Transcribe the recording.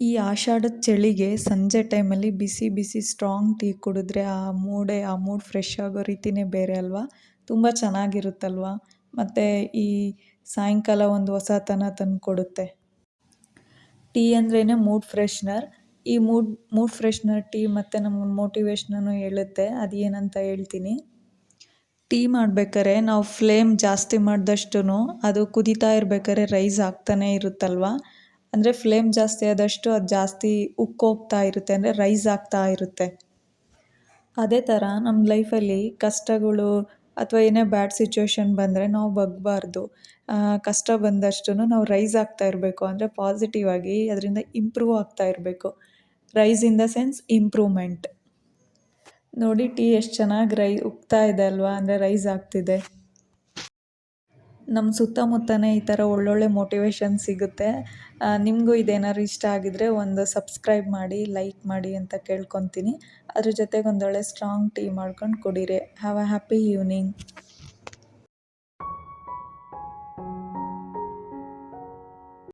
ಈ ಆಷಾಢದ ಚಳಿಗೆ ಸಂಜೆ ಟೈಮಲ್ಲಿ ಬಿಸಿ ಬಿಸಿ ಸ್ಟ್ರಾಂಗ್ ಟೀ ಕುಡಿದ್ರೆ ಆ ಮೂಡೇ, ಆ ಮೂಡ್ ಫ್ರೆಶ್ ಆಗೋ ರೀತಿನೇ ಬೇರೆ ಅಲ್ವಾ? ತುಂಬ ಚೆನ್ನಾಗಿರುತ್ತಲ್ವಾ? ಮತ್ತು ಈ ಸಾಯಂಕಾಲ ಒಂದು ಹೊಸತನ ತಂದು ಕೊಡುತ್ತೆ. ಟೀ ಅಂದ್ರೇ ಮೂಡ್ ಫ್ರೆಶ್ನರ್. ಈ ಮೂಡ್ ಮೂಡ್ ಫ್ರೆಶ್ನರ್ ಟೀ ಮತ್ತು ನಮ್ಮ ಮೋಟಿವೇಶ್ನೂ ಹೇಳುತ್ತೆ. ಅದು ಏನಂತ ಹೇಳ್ತೀನಿ. ಟೀ ಮಾಡ್ಬೇಕಾರೆ ನಾವು ಫ್ಲೇಮ್ ಜಾಸ್ತಿ ಮಾಡಿದಷ್ಟು ಅದು ಕುದೀತಾ ಇರ್ಬೇಕಾದ್ರೆ ರೈಸ್ ಆಗ್ತಾನೇ ಇರುತ್ತಲ್ವ? ಅಂದರೆ ಫ್ಲೇಮ್ ಜಾಸ್ತಿ ಆದಷ್ಟು ಅದು ಜಾಸ್ತಿ ಉಕ್ಕೋಗ್ತಾ ಇರುತ್ತೆ, ಅಂದರೆ ರೈಸ್ ಆಗ್ತಾ ಇರುತ್ತೆ. ಅದೇ ಥರ ನಮ್ಮ ಲೈಫಲ್ಲಿ ಕಷ್ಟಗಳು ಅಥವಾ ಏನೇ ಬ್ಯಾಡ್ ಸಿಚುವೇಶನ್ ಬಂದರೆ ನಾವು ಬಗ್ಬಾರ್ದು. ಕಷ್ಟ ಬಂದಷ್ಟು ನಾವು ರೈಸ್ ಆಗ್ತಾ ಇರಬೇಕು, ಅಂದರೆ ಪಾಸಿಟಿವ್ ಆಗಿ ಅದರಿಂದ ಇಂಪ್ರೂವ್ ಆಗ್ತಾ ಇರಬೇಕು. Rice in the sense improvement ನೋಡಿ ಟೀ ಎಷ್ಟು ಚೆನ್ನಾಗಿ ರೈ ಉಕ್ತಾ ಇದೆ ಅಲ್ವಾ? ಅಂದರೆ ರೈಸ್ ಆಗ್ತಿದೆ. ನಮ್ಮ ಸುತ್ತಮುತ್ತನೇ ಈ ಥರ ಒಳ್ಳೊಳ್ಳೆ ಮೋಟಿವೇಶನ್ ಸಿಗುತ್ತೆ. ನಿಮಗೂ ಇದೇನಾದ್ರು ಇಷ್ಟ ಆಗಿದ್ರೆ ಒಂದು ಸಬ್ಸ್ಕ್ರೈಬ್ ಮಾಡಿ ಲೈಕ್ ಮಾಡಿ ಅಂತ ಕೇಳ್ಕೊತೀನಿ. ಅದ್ರ ಜೊತೆಗೆ ಒಂದೊಳ್ಳೆ ಸ್ಟ್ರಾಂಗ್ ಟೀ ಮಾಡ್ಕೊಂಡು ಕುಡೀರಿ. Have a happy evening